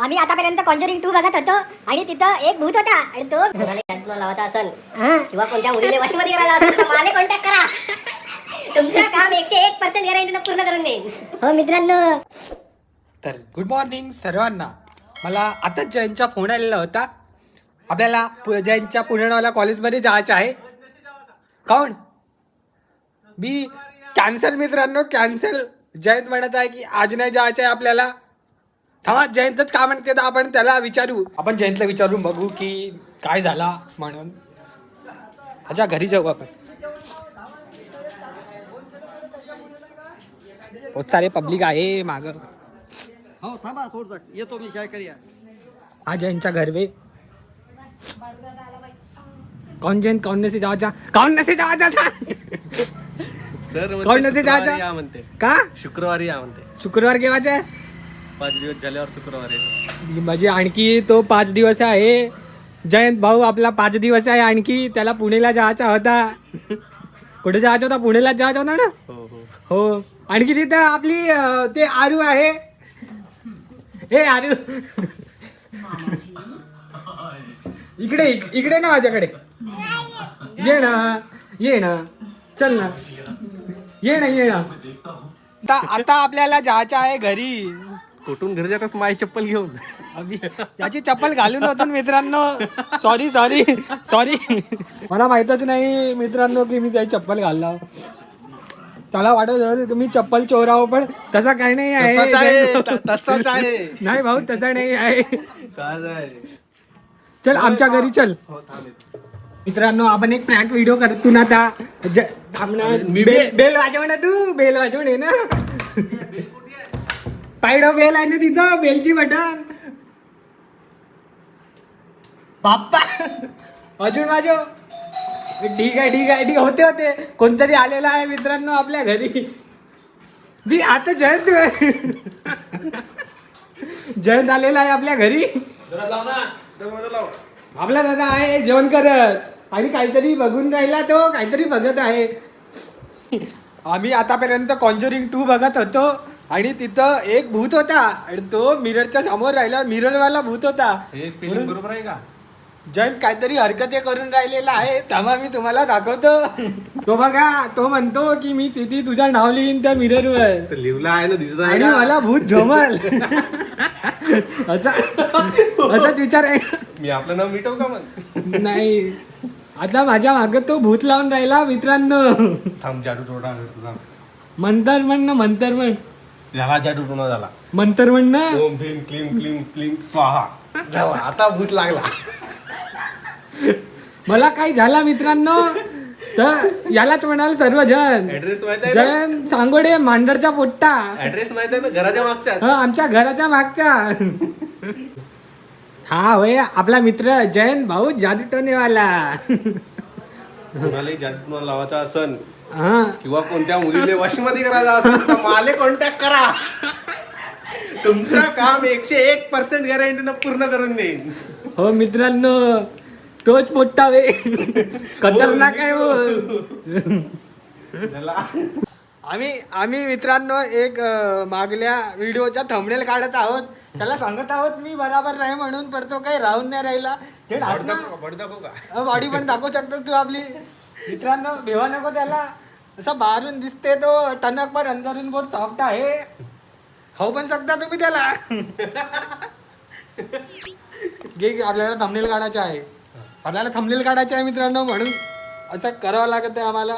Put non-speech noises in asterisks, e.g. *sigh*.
आम्ही आतापर्यंत Conjuring two बघत होतो आणि तिथं एक भूत होता आणि तो कोणाला लावायचा असन किंवा कोणत्या मुलीने वशमध्ये करायला असेल तर मला कॉन्टॅक्ट करा. *laughs* तुमचं काम एकशे एक पर्सेंट गॅरंटीनं पूर्ण करून देईन. हो मित्रांनो. तर गुड मॉर्निंग सर्वांना. मला आताच जयंतचा फोन आलेला होता. आपल्याला पु- जयंतच्या पुण्यावाला कॉलेजमध्ये जायचं आहे. काऊन? मी कॅन्सल मित्रांनो कॅन्सल जयंत म्हणत आहे की आज नाही जायचं आहे आपल्याला. थांबा जयंतच का म्हणते तर आपण त्याला विचारू. आपण जयंतला विचारून बघू की काय झाला म्हणून. अच्छा घरी जाऊ आपण. बहुत सारे पब्लिक आहे मागं. हो थांबा थोडसा. येतो मी शाय करूया आ जैनच्या घर वे कौन जैन कौन ने से जावा जा कौन ने से जावा जा था? सर म्हणते कौन जायचं? या म्हणते. का? शुक्रवारी या म्हणते. शुक्रवार केव्हाचा? आहे पाच दिवस झाल्यावर शुक्रवारी म्हणजे आणखी तो पाच दिवस आहे. जयंत भाऊ आपला पाच दिवस आहे आणखी. त्याला पुणेला जायचा होता. कुठे जायचा होता? पुण्याला जायचा होता ना? हो हो. हो. आणखी तिथं आपली अं, ते आरू आहे. हे आरू. इकडे इक- इकडे ना माझ्याकडे. ये ना ये ना. चल ना. ये ना ये ना. आता आता आपल्याला जायचं आहे घरी. कुठून घरी जातस माय चप्पल घेऊन. अभि- याची चप्पल घालून होतो मित्रांनो. सॉरी सॉरी सॉरी मला माहितच नाही मित्रांनो की मी त्याची चप्पल घालला त्याला वाटत होतं की मी चप्पल चोराव पण तसा काही नाही तसाच आहे आहे त- तसाच आहे. नाही भाऊ तसा नाही आहे. काय आहे. चल आमच्या घरी चल. हो थांब. मित्रांनो आपण एक प्रँक व्हिडिओ करतो ना आता. ज- थांब ना. मी बेल बी- बेल वाजव ना तू. बेल वाजवून ये ना. पायडो बेल आहे ना तिथं बेलची बटन बाप्पा. अजून वाजव. ठीक आहे ठीक आहे ठीक. होते होते. कोणतरी आलेला आहे मित्रांनो आपल्या घरी. मी आता जयंत. जयंत आलेला आहे आपल्या घरी. आपला दादा आहे जेवण करत. आणि काहीतरी बघून राहिला तो काहीतरी बघत आहे. आम्ही आतापर्यंत कॉन्जरिंग टू बघत होतो. आणि तिथं एक भूत होता आणि तो मिररच्या समोर राहिला मिररवाला भूत होता. हे स्पेलिंग बरोबर आहे का? जयंत काहीतरी हरकती करून राहिलेला आहे तेव्हा मी तुम्हाला दाखवतो. तो बघा तो म्हणतो की मी तिथे तुझं नाव लिहीन त्या मिररवर तर लिवलं आहे ना दिसत आहे आणि? मला भूत झोमल. असा असाच विचार आहे. मी आपलं नाव मिटव का मग? नाही. आता माझ्या मागे तो भूत लावून राहिला मित्रांनो. थांब टोना तुझा मंतर म्हण ना मंतर म्हण झाला जादू टोना झाला. मंतर म्हण ना. ओम भीम क्लीम क्लीम क्लीम स्वाहा. झाला आता भूत लागला. मला काही झाला मित्रांनो? तर यालाच म्हणाल सर्वजण. ऍड्रेस माहीत आहे ना जयंत सांगोडे मांडरचा पोट्टा. ऍड्रेस माहीत आहे ना? घराच्या मागच्या. हा आमच्या घराच्या मागच्या. हा होय आपला मित्र जयंत भाऊ जादू टोनेवाला कोणालाही टोना लावायचा असन हा. किंवा कोणत्या मुलीले वशमध्ये करायचा असेल तर माले कॉन्टॅक्ट करा. तुमचं काम एकशे एक पर्सेंट गॅरंटीनं पूर्ण करून देईन. हो मित्रांनो तोच पोट्टा वे. खतरनाक आहे हो. त्याला *laughs* आम्ही आम्ही मित्रांनो एक अं, मागल्या व्हिडिओचा थंबनेल काढत आहोत. त्याला सांगत आहोत मी बराबर नाही म्हणून पण तो काही राहून नाही राहिला. ते बड दाखव बड दाखव का? बॉडी पण दाखवू शकतो तू आपली. मित्रांनो भेवा नको त्याला. असं बाहेरून दिसते तो टणक पण अंदरून बहुत सॉफ्ट आहे. खाऊ पण शकता तुम्ही त्याला. घे घे, आपल्याला थंबनेल काढायचं आहे. आपल्याला थंबनेल काढायचं आहे मित्रांनो म्हणून असं करावं लागत आहे आम्हाला.